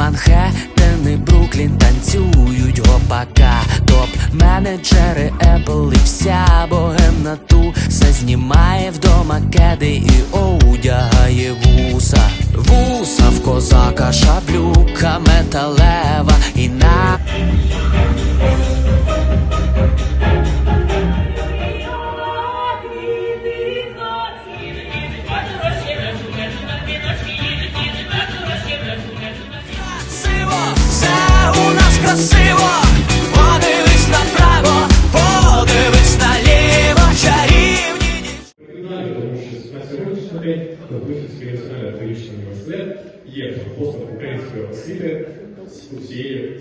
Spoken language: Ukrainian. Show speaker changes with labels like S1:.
S1: Манхеттен і Бруклін танцюють гопака. Топ-менеджери Apple і вся богемна туса знімає вдома кеди і одягає вуса. Вуса в козака, шаблюка металева і на. Красиво. Подивись направо, подивись наліво, чарівні дівчата.
S2: Тому що на сьогоднішній день Львівський національний педагогічний університет є поступ української освіти з усієї